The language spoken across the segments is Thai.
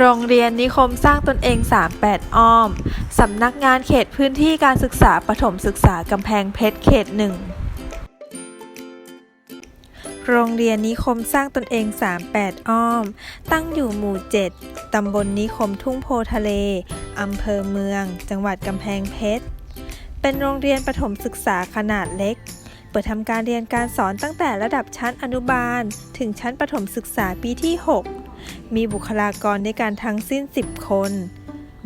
โรงเรียนนิคมสร้างตนเอง 38 อ้อม สำนักงานเขตพื้นที่การศึกษาประถมศึกษากำแพงเพชรเขตหนึ่งโรงเรียนนิคมสร้างตนเอง 38 อ้อม ตั้งอยู่หมู่ 7 ตำบลนิคมทุ่งโพทะเล อำเภอเมือง จังหวัดกำแพงเพชร เป็นโรงเรียนประถมศึกษาขนาดเล็ก เปิดทำการเรียนการสอนตั้งแต่ระดับชั้นอนุบาล ถึงชั้นประถมศึกษาปีที่ 6 มีบุคลากรในการทั้งสิ้น 10 คน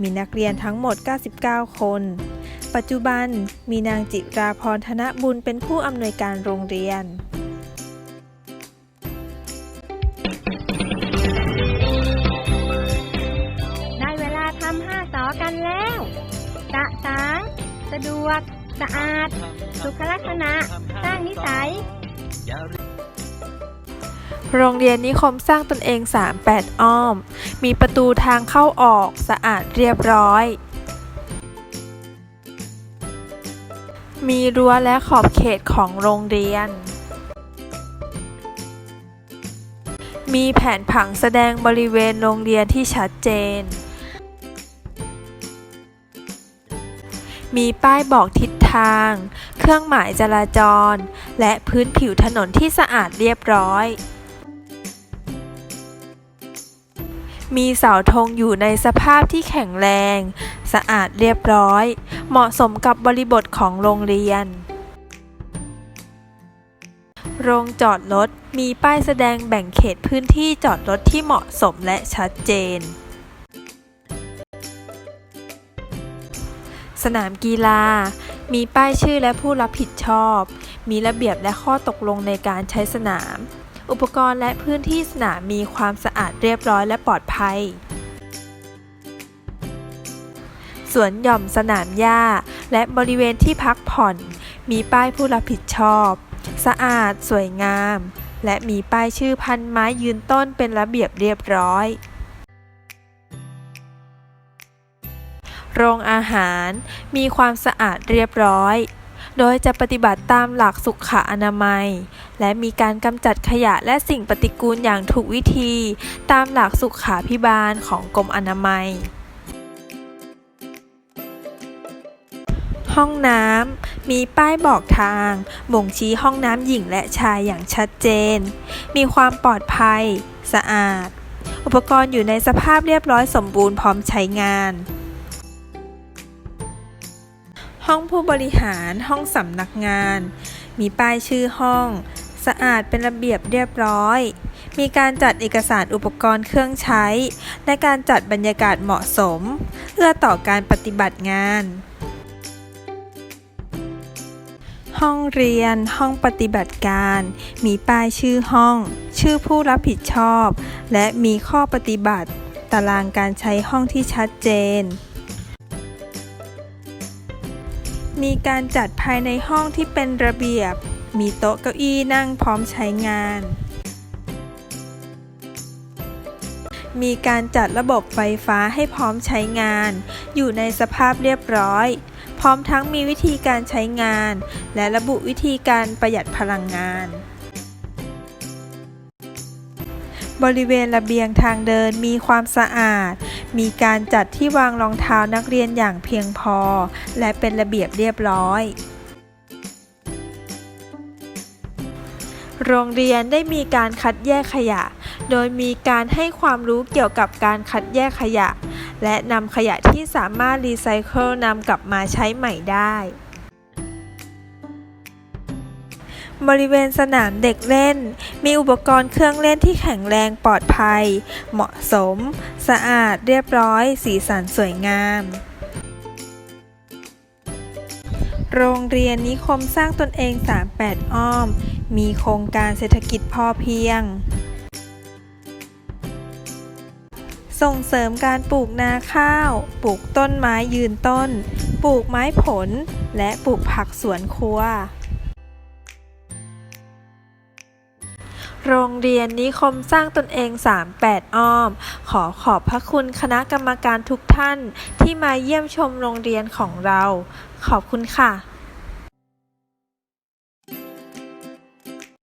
มีนักเรียนทั้งหมด 99 คน ปัจจุบันมีนางจิราพรธนบุญเป็นผู้อำนวยการโรงเรียนได้เวลาทำห้าสอกันแล้วสะสางสะดวก สะอาด สุขลักษณะ สร้างนิสัย โรงเรียนนิคมสร้างตนเอง 38 อ้อม มีประตูทางเข้าออกสะอาดเรียบร้อย มีรั้วและขอบเขตของโรงเรียน มีแผนผังแสดงบริเวณโรงเรียนที่ชัดเจน มีป้ายบอกทิศทาง เครื่องหมายจราจร และพื้นผิวถนนที่สะอาดเรียบร้อย มีเสาธงอยู่ในสภาพที่แข็งแรง สะอาดเรียบร้อย เหมาะสมกับบริบทของโรงเรียน โรงจอดรถมีป้ายแสดงแบ่งเขตพื้นที่จอดรถที่เหมาะสมและชัดเจน สนามกีฬา มีป้ายชื่อและผู้รับผิดชอบ มีระเบียบและข้อตกลงในการใช้สนาม อุปกรณ์และพื้นที่สนามมีความสะอาดเรียบร้อยและปลอดภัย สวนหย่อมสนามหญ้า และบริเวณที่พักผ่อน มีป้ายผู้รับผิดชอบ สะอาด สวยงาม และมีป้ายชื่อพันไม้ยืนต้นเป็นระเบียบเรียบร้อยโรงอาหารมีความสะอาดเรียบร้อย โดยจะปฏิบัติตามหลักสุขอนามัย และมีการกำจัดขยะและสิ่งปฏิกูลอย่างถูกวิธี ตามหลักสุขาพิบาลของกรมอนามัย ห้องน้ำมีป้ายบอกทาง บ่งชี้ห้องน้ำหญิงและชายอย่างชัดเจน มีความปลอดภัย สะอาด อุปกรณ์อยู่ในสภาพเรียบร้อยสมบูรณ์พร้อมใช้งาน ห้องผู้บริหารห้องสำนักงาน มีป้ายชื่อห้อง สะอาดเป็นระเบียบเรียบร้อย มีการจัดเอกสารอุปกรณ์เครื่องใช้ และการจัดบรรยากาศเหมาะสม เอื้อต่อการปฏิบัติงาน ห้องเรียนห้องปฏิบัติการ มีป้ายชื่อห้อง ชื่อผู้รับผิดชอบ และมีข้อปฏิบัติ ตารางการใช้ห้องที่ชัดเจน มีการจัดภายในห้องที่เป็นระเบียบ มีโต๊ะเก้าอี้นั่งพร้อมใช้งาน มีการจัดระบบไฟฟ้าให้พร้อมใช้งาน อยู่ในสภาพเรียบร้อย พร้อมทั้งมีวิธีการใช้งาน และระบุวิธีการประหยัดพลังงาน บริเวณระเบียงทางเดินมีความสะอาด มีการจัดที่วางรองเท้านักเรียนอย่างเพียงพอ และเป็นระเบียบเรียบร้อย โรงเรียนได้มีการคัดแยกขยะ โดยมีการให้ความรู้เกี่ยวกับการคัดแยกขยะ และนำขยะที่สามารถรีไซเคิลนำกลับมาใช้ใหม่ได้ บริเวณสนามเด็กเล่น มีอุปกรณ์เครื่องเล่นที่แข็งแรงปลอดภัย เหมาะสม สะอาดเรียบร้อย สีสันสวยงาม โรงเรียนนิคมสร้างตนเอง 38 อ้อม มีโครงการเศรษฐกิจพอเพียง ส่งเสริมการปลูกนาข้าว ปลูกต้นไม้ยืนต้น ปลูกไม้ผล และปลูกผักสวนครัว โรงเรียนนิคมสร้างตนเอง 38 อ้อม ขอขอบพระคุณคณะกรรมการทุกท่านที่มาเยี่ยมชมโรงเรียนของเรา ขอบคุณค่ะ